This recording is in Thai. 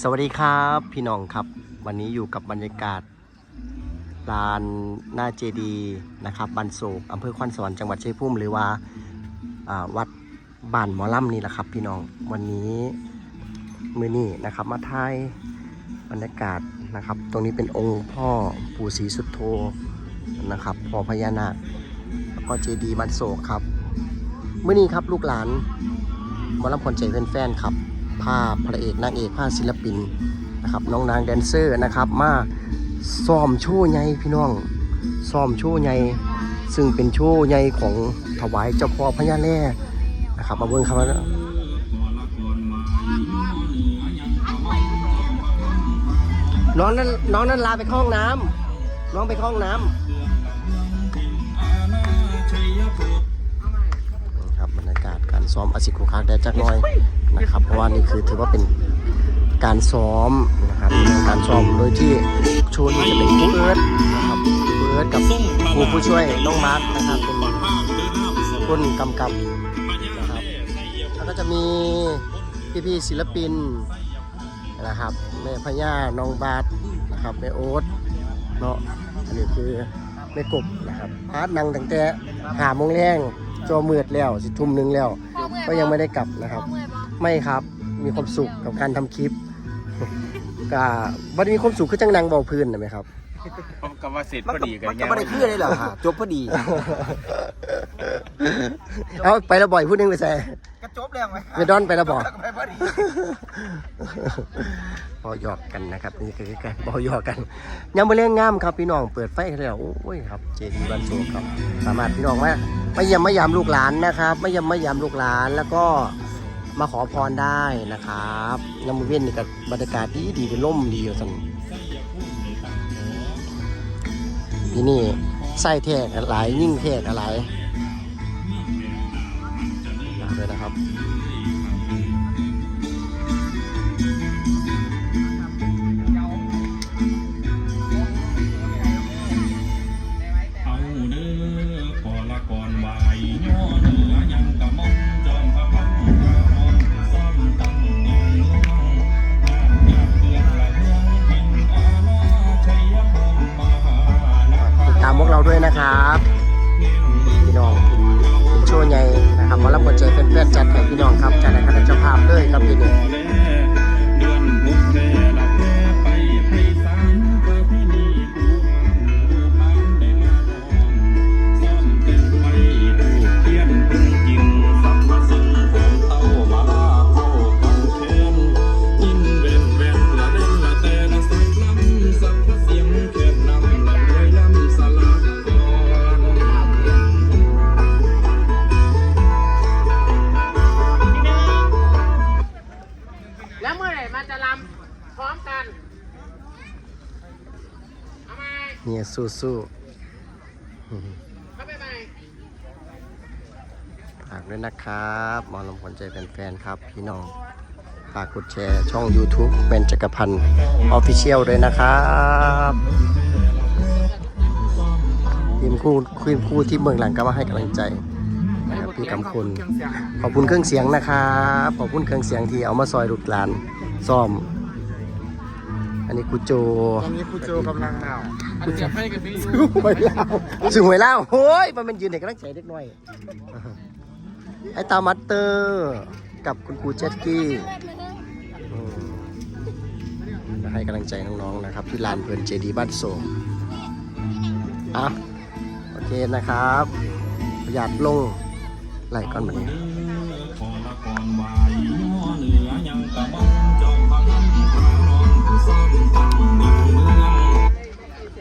สวัสดีครับพี่น้องครับ วันนี้อยู่กับบรรยากาศลานหน้าเจดีนะครับบันโศกอำเภอควนสวรรค์จังหวัดชัยภูมิหรือว่าาวัดบ้านหมอลำนี่แหละครับ พี่น้องวันนี้มือนี่นะครับ มาถ่ายบรรยากาศนะครับ ตรงนี้เป็นองค์พ่อปู่ศรีสุดโธนะครับพ่อพญานาคแล้วก็เจดีบันโศกครับมื่อนี้ครับลูกหลานหมอลำคนใจเป็นแฟนครับ ภาพระเอกนางเอกภาศิลปินนะครับน้องนางแดนเซอร์นะครับมาซ้อมโชว์ใหญ่พี่น้องซ้อมโชว์ใหญ่ซึ่งเป็นโชว์ใหญ่ของถวายเจ้าพ่อพญาแล่นะครับมาเบิ่งครับว่าน้องนั้นน้องนั้นลาไปห้องน้ำน้องไปห้องน้ำ การซ้อมอาศิคุคักแดดจักหน้อยนะครับ เพราะว่านี่คือถือว่าเป็นการซ้อมนะครับการซ้อมโดยที่ชว์นี้จะเป็นครูเอิร์ธนะครับครูเอิร์ธกับครูผู้ช่วยน้องมาร์คนะครับเป็นคนกำกับนะครับแล้วก็จะมีพี่ๆศิลปินนะครับแม่พญาน้องบาสนะครับแม่โอ๊ตเนาะอันนี้คือแม่กบนะครับพาร์ทนังตั้งแต่หาโมงแรงจอมืดแล้วสิทุ่มหนึ่งแล้ว ก็ยังไม่ได้กลับนะครับ ไม่ครับมีความสุขกับการทำคลิปก็วันนี้มีความสุขคือจังนางเบาพื้นนะไหมครับก็ว่าเสร็จมันพอก็ดีกันมันก็ไม่ได้คือเลยเหรอฮะจบพอดี เอาไปแล้วบ่อยพูดนึงไปใส่ก็จบแล้วไหมไปดอนไปแล้วบ่ไปพอดีพอหยอกกันนะครับนี่คือการบอหยอกกันยังมาเล่นงามครับพี่น้องเปิดไฟกันแล้วโอ้ยครับ เจดีย์บันโซครับ สามารถพี่น้องมา มาเยี่ยมมายามลูกหลานนะครับมาเยี่ยมมายามลูกหลานแล้วก็มาขอพรได้นะครับน้ำมือเว้นนี่กับบรรยากาศดีดีเป็นร่มดีอยู่สันที่นี่ไส้แทกอะไรยิ่งแทกอะไรมาเลยนะครับ ด้วยนะครับพี่น้องเป็นเป็นโชว์ใหญ่นะครับหมารับกดใจเป็นแฟนๆจัดให้พี่น้องครับ แล้วเมื่อไหร่มันจะรำพร้อมกันเอาไหมเนี่ยสู้สู้เข้าไปไหมๆฝากด้วยนะครับหมอลำคนใจเป็นแฟนๆครับ พี่น้องฝากกดแชร์ช่อง YouTube เป็นจักรพันธ์ออฟฟิเชียลด้วยนะครับทีมคู่ทีมคู่ที่เมืองหลังก็มาให้กำลังใจ นะครับพี่กำคุณขอบคุณเครื่องเสียงนะครับขอบคุณเครื่องเสียงที่เอามาซอยลูกหลานซ่อม อันนี้ครูโจตอนนี้ครูโจกำลังเอาอันนี้ให้กันพี่หวยเล่าถึงหวยเล่าโอ้ยมันเป็นยืนเด็กกำลังใจเด็กน้อยไอ้ตามัตเตอร์กับคุณครูเจสกี้อืมมาให้กำลังใจน้องๆนะครับ ที่ลานเพลินเจดีบ้านโศกอะโอเคนะครับ อยากลง ไหลก่อนแบบนี้